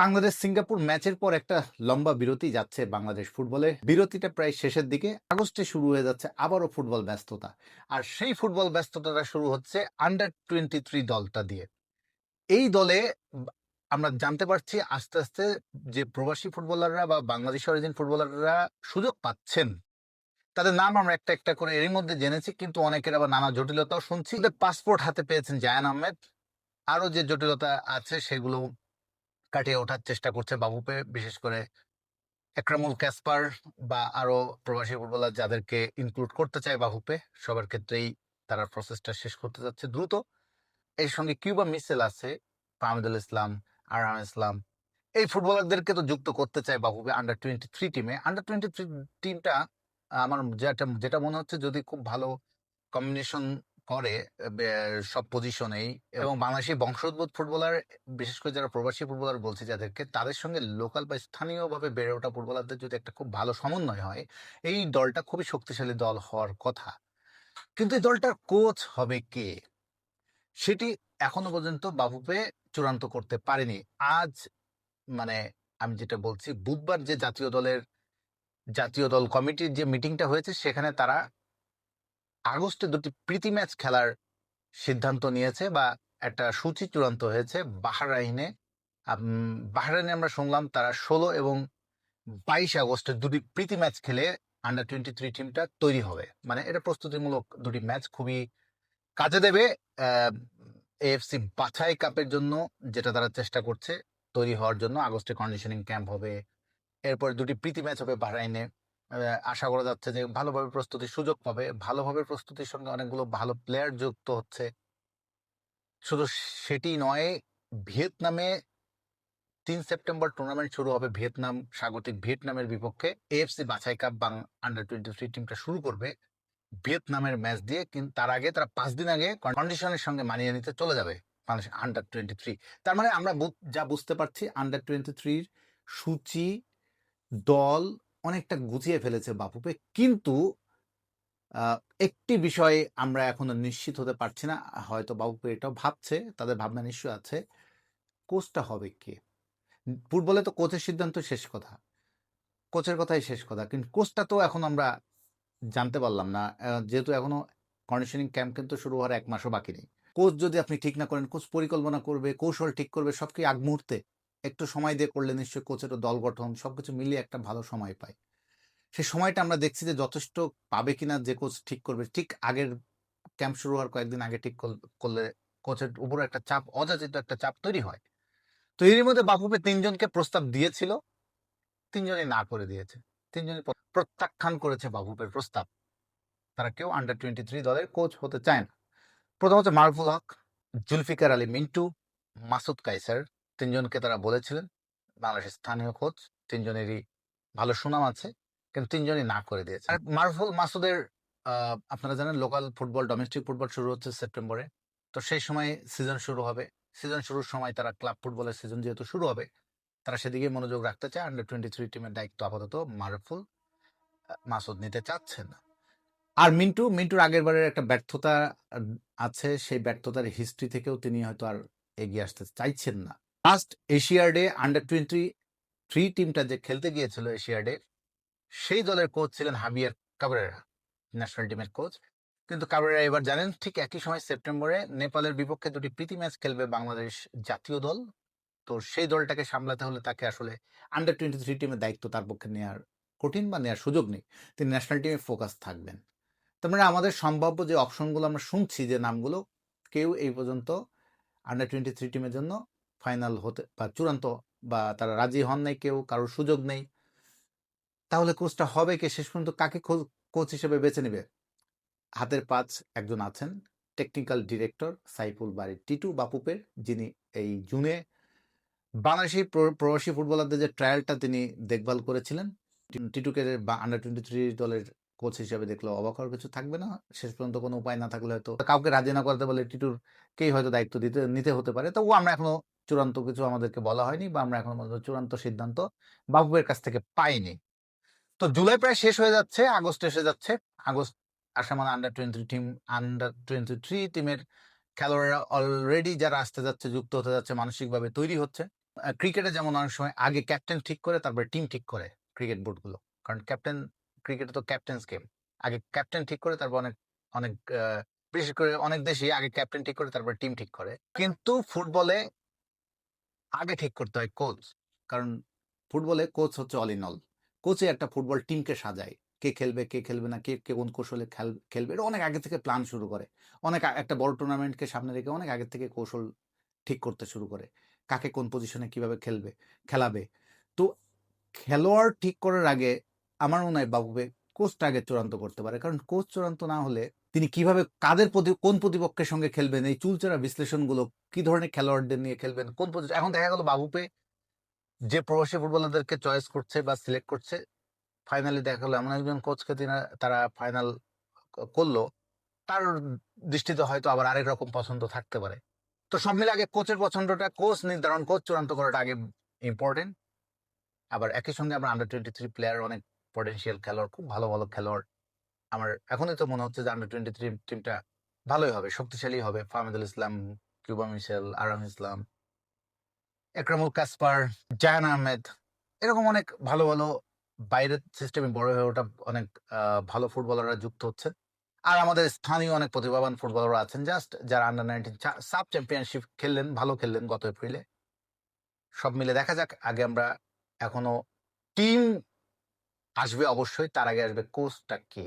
Bangladesh Singapore ম্যাচের পর একটা লম্বা বিরতি যাচ্ছে বাংলাদেশ ফুটবলে। বিরতিটা প্রায় শেষের দিকে। আগস্টে শুরু হয়ে যাচ্ছে আবারও ফুটবল ব্যস্ততা। আর সেই ফুটবল ব্যস্ততাটা শুরু হচ্ছে আন্ডার টোয়েন্টি থ্রি দলটা দিয়ে। এই দলে আমরা জানতে পারছি আস্তে আস্তে যে প্রবাসী ফুটবলাররা বা বাংলাদেশ অরিজিন ফুটবলাররা সুযোগ পাচ্ছেন। তাদের নাম আমরা একটা একটা করে এরই মধ্যে জেনেছি, কিন্তু অনেকের আবার নানা জটিলতাও শুনছি। পাসপোর্ট হাতে পেয়েছেন জায়ান আহমেদ। আরও যে জটিলতা আছে সেগুলো কাটিয়ে ওঠার চেষ্টা করছে বাবুপে। বিশেষ করে একরামুল ক্যাসপার বা আরও প্রবাসী ফুটবলার যাদেরকে ইনক্লুড করতে চায় বাহুপে সবার ক্ষেত্রেই তারা প্রসেসটা শেষ করতে যাচ্ছে দ্রুত। এর সঙ্গে কিউবা মিসেল আছে ফাহমিদুল ইসলাম আরাম ইসলাম এই ফুটবলারদেরকে তো যুক্ত করতে চায় বাহুপে আন্ডার টোয়েন্টি থ্রি টিমে আন্ডার টোয়েন্টি থ্রি টিমটা আমার যেটা যেটা মনে হচ্ছে যদি খুব ভালো কম্বিনেশন করে সব পজিশনেই এবং বাংলাদেশি বংশোদ্ভূত ফুটবলার বিশেষ করে যারা প্রবাসী ফুটবলার বলছি যাদেরকে তাদের সঙ্গে লোকাল বা স্থানীয়ভাবে বেড়ে ওঠা ফুটবলারদের যদি একটা খুব ভালো সমন্বয় হয় এই দলটা খুবই শক্তিশালী দল হওয়ার কথা। কিন্তু এই দলটার কোচ হবে কে? সেটি এখনও পর্যন্ত বাবুপে চূড়ান্ত করতে পারেনি। আজ মানে আমি যেটা বলছি বুধবার যে জাতীয় দলের জাতীয় দল কমিটির যে মিটিংটা হয়েছে সেখানে তারা আগস্টে দুটি প্রীতি ম্যাচ খেলার সিদ্ধান্ত নিয়েছে বা একটা সূচি চূড়ান্ত হয়েছে বাহরাইনে। বাহরাইনে আমরা শুনলাম তারা ষোলো এবং বাইশ আগস্টে দুটি প্রীতি ম্যাচ খেলে আন্ডার টোয়েন্টি থ্রি টিমটা তৈরি হবে। মানে এটা প্রস্তুতিমূলক দুটি ম্যাচ খুবই কাজে দেবে। এএফসি বাছাই কাপের জন্য যেটা তারা চেষ্টা করছে তৈরি হওয়ার জন্য। আগস্টে কন্ডিশনিং ক্যাম্প হবে। এরপর দুটি প্রীতি ম্যাচ হবে বাহরাইনে। আশা করা যাচ্ছে যে ভালোভাবে প্রস্তুতির সুযোগ পাবে। ভালোভাবে প্রস্তুতির সঙ্গে অনেকগুলো ভালো প্লেয়ার যুক্ত হচ্ছে। শুধু সেটি নয়, ভিয়েতনামে তিন সেপ্টেম্বর টুর্নামেন্ট শুরু হবে। ভিয়েতনাম স্বাগতিক ভিয়েতনামের বিপক্ষে এএফসি বাছাই কাপ বাং আন্ডার টোয়েন্টি থ্রি টিমটা শুরু করবে ভিয়েতনামের ম্যাচ দিয়ে। কিন্তু তার আগে, তারা পাঁচ দিন আগে কন্ডিশনের সঙ্গে মানিয়ে নিতে চলে যাবে বাংলাদেশ আন্ডার টোয়েন্টি থ্রি তার মানে আমরা যা বুঝতে পারছি আন্ডার টোয়েন্টি থ্রির সূচি, দল অনেকটা গুছিয়ে ফেলেছে বাপুপে কিন্তু একটি বিষয়ে আমরা এখনও নিশ্চিত হতে পারছি না। হয়তো বাবুপে এটাও ভাবছে, তাদের ভাবনা নিশ্চয় আছে। কোচটা হবে কে? ফুটবলে তো কোচের সিদ্ধান্ত শেষ কথা। কোচের কথাই শেষ কথা। কিন্তু কোচটা তো এখন আমরা জানতে পারলাম না। যেহেতু এখনও কন্ডিশনিং ক্যাম্প কিন্তু শুরু হওয়ার এক মাসও বাকি নেই। কোচ যদি আপনি ঠিক না করেন, কোচ পরিকল্পনা করবে, কৌশল ঠিক করবে সবকি আগ মুহূর্তে। একটু সময় দিয়ে করলে নিশ্চয়ই কোচেরও দল গঠন, সবকিছু মিলিয়ে একটা ভালো সময় পায়। সেই সময়টা আমরা দেখছি যে যথেষ্ট পাবে কিনা যে কোচ ঠিক করবে, ঠিক আগের ক্যাম্প শুরু হওয়ার কয়েকদিন আগে ঠিক করলে কোচের উপর একটা চাপ, অযাচিত একটা চাপ তৈরি হয়। তো এর মধ্যে বাফুপে তিনজনকে প্রস্তাব দিয়েছিল, তিনজনই না করে দিয়েছে, তিনজনই প্রত্যাখ্যান করেছে বাফুপের প্রস্তাব। তারা কেউ আন্ডার টোয়েন্টি থ্রি দলের কোচ হতে চায় না। প্রথম হচ্ছে মারফুল হক, জুলফিকার আলী মিন্টু, মাসুদ কাইসার তিনজনকে তারা বলেছিলেন বাংলাদেশের স্থানীয় কোচ তিনজনেরই ভালো সুনাম আছে কিন্তু তিনজনই না করে দিয়েছে আর মারফুল মাসুদের আপনারা জানেন লোকাল ফুটবল ডোমেস্টিক ফুটবল শুরু হচ্ছে সেপ্টেম্বরে তো সেই সময় সিজন শুরু হবে। সিজন শুরুর সময় তারা ক্লাব ফুটবলের সিজন যেহেতু শুরু হবে তারা সেদিকে মনোযোগ রাখতে চায়। আন্ডার টোয়েন্টি থ্রি টিমের দায়িত্ব আপাতত মারফুল মাসুদ নিতে চাচ্ছেন না। আর মিন্টু মিন্টুর আগের বারের একটা ব্যর্থতা আছে। সেই ব্যর্থতার হিস্ট্রি থেকেও তিনি হয়তো আর এগিয়ে আসতে চাইছেন না। লাস্ট এশিয়াডে আন্ডার টোয়েন্টি থ্রি টিমটা যে খেলতে গিয়েছিল এশিয়াডে সেই দলের কোচ ছিলেন হাবিয়ার কাবরেরা ন্যাশনাল টিমের কোচ কিন্তু কাবরেরা এবার জানেন, ঠিক একই সময় সেপ্টেম্বরে নেপালের বিপক্ষে দুটি প্রীতি ম্যাচ খেলবে বাংলাদেশ জাতীয় দল। তো সেই দলটাকে সামলাতে হলে তাকে আসলে আন্ডার টোয়েন্টি থ্রি টিমের দায়িত্ব তার পক্ষে নেওয়ার কঠিন বা নেওয়ার সুযোগ নেই। তিনি ন্যাশনাল টিমে ফোকাস থাকবেন। তার মানে আমাদের সম্ভাব্য যে অপশনগুলো আমরা শুনছি যে নামগুলো, কেউ এই পর্যন্ত আন্ডার টোয়েন্টি থ্রি টিমের জন্য ফাইনাল হতে বা চূড়ান্ত বা তারা রাজি হন নাই কেউ, কারোর সুযোগ নেই। তাহলে কোচটা হবে কে? শেষ পর্যন্ত কাকে কোচ হিসেবে বেছে নেবে? হাতের পাঁচ একজন আছেন টেকনিক্যাল ডিরেক্টর সাইফুল বাড়ি টিটু বাপুপের, যিনি এই জুনে বাংলাদেশি প্রবাসী ফুটবলারদের যে ট্রায়ালটা তিনি দেখভাল করেছিলেন। টিটুকে আন্ডার টোয়েন্টি থ্রি দলের কোচ হিসেবে দেখল অবাক কিছু থাকবে না। শেষ পর্যন্ত কোনো উপায় না থাকলে হয়তো কাউকে রাজি না করতে বলে টিটুর কেই হয়তো দায়িত্ব দিতে, নিতে হতে পারে। তবুও আমরা এখনও চূড়ান্ত কিছু আমাদেরকে বলা হয়নি বা আমরা এখনও পর্যন্ত চূড়ান্ত সিদ্ধান্ত বাবুবের কাছ থেকে পাইনি। তো জুলাই প্রায় শেষ হয়ে যাচ্ছে, আগস্ট এসে যাচ্ছে। August Assam under twenty team under twenty three টিমের খেলোয়াড়রা অলরেডি যারা আসতে যাচ্ছে, যুক্ত হতে যাচ্ছে, মানসিকভাবে তৈরি হচ্ছে। ক্রিকেটে যেমন অনেক সময় আগে ক্যাপ্টেন ঠিক করে, তারপরে টিম ঠিক করে ক্রিকেট বোর্ডগুলো কারণ ক্যাপ্টেন ক্রিকেটে তো ক্যাপ্টেন্স গেম আগে ক্যাপ্টেন ঠিক করে, তারপর অনেক অনেক বিশেষ করে অনেক দেশই আগে ক্যাপ্টেন ঠিক করে, তারপর টিম ঠিক করে। কিন্তু ফুটবলে আগে ঠিক করতে হয় কোচ কারণ ফুটবলে কোচ হচ্ছে অল ইন অল কোচে একটা ফুটবল টিমকে সাজায়। কে খেলবে কে খেলবে না, কে কে কোন কৌশলে খেলবে। এটা অনেক আগে থেকে প্ল্যান শুরু করে। অনেক একটা বড় টুর্নামেন্টকে সামনে রেখে অনেক আগে থেকে কৌশল ঠিক করতে শুরু করে। কাকে কোন পজিশনে কীভাবে খেলবে, খেলাবে। তো খেলোয়াড় ঠিক করার আগে আমার মনে হয় বাবুকে কোচটা আগে চূড়ান্ত করতে পারে। কারণ কোচ চূড়ান্ত না হলে তিনি কীভাবে, কাদের প্রতি, কোন প্রতিপক্ষের সঙ্গে খেলবেন? এই চুলচেরা বিশ্লেষণগুলো কি ধরনের খেলোয়াড়দের নিয়ে খেলবেন? কোন এখন দেখা গেল বাবুপে যে প্রবাসী ফুটবলারদেরকে চয়েস করছে বা সিলেক্ট করছে ফাইনালে দেখা গেলো এমন একজন কোচকে তিনি, তারা ফাইনাল করল। তার দৃষ্টিতে হয়তো আবার আরেক রকম পছন্দ থাকতে পারে। তো সব মিলে আগে কোচের পছন্দটা, কোচ নির্ধারণ, কোচ চূড়ান্ত করাটা আগে ইম্পর্টেন্ট আবার একই সঙ্গে আমরা আন্ডার টোয়েন্টি থ্রি প্লেয়ার অনেক পটেন্সিয়াল খেলোয়াড়, খুব ভালো ভালো খেলোয়াড়। আমার এখনই তো মনে হচ্ছে যে আন্ডার টোয়েন্টি থ্রি টিমটা ভালোই হবে, শক্তিশালী হবে। ফাহমিদুল ইসলাম, কিউবা মিশেল আরাম ইসলাম একরামুল কাসপার জায়ান আহমেদ, এরকম অনেক ভালো ভালো বাইরের সিস্টেমে বড় হয়ে ওঠা অনেক ভালো ফুটবলাররা যুক্ত হচ্ছে। আর আমাদের স্থানীয় অনেক প্রতিভাবান ফুটবলাররা আছেন জাস্ট যারা আন্ডার নাইনটিন সাব চ্যাম্পিয়নশিপ খেললেন, ভালো খেললেন গত এপ্রিলে সব মিলে দেখা যাক, আগে আমরা এখনও টিম আসবে অবশ্যই তার আগে আসবে কোচটা কে?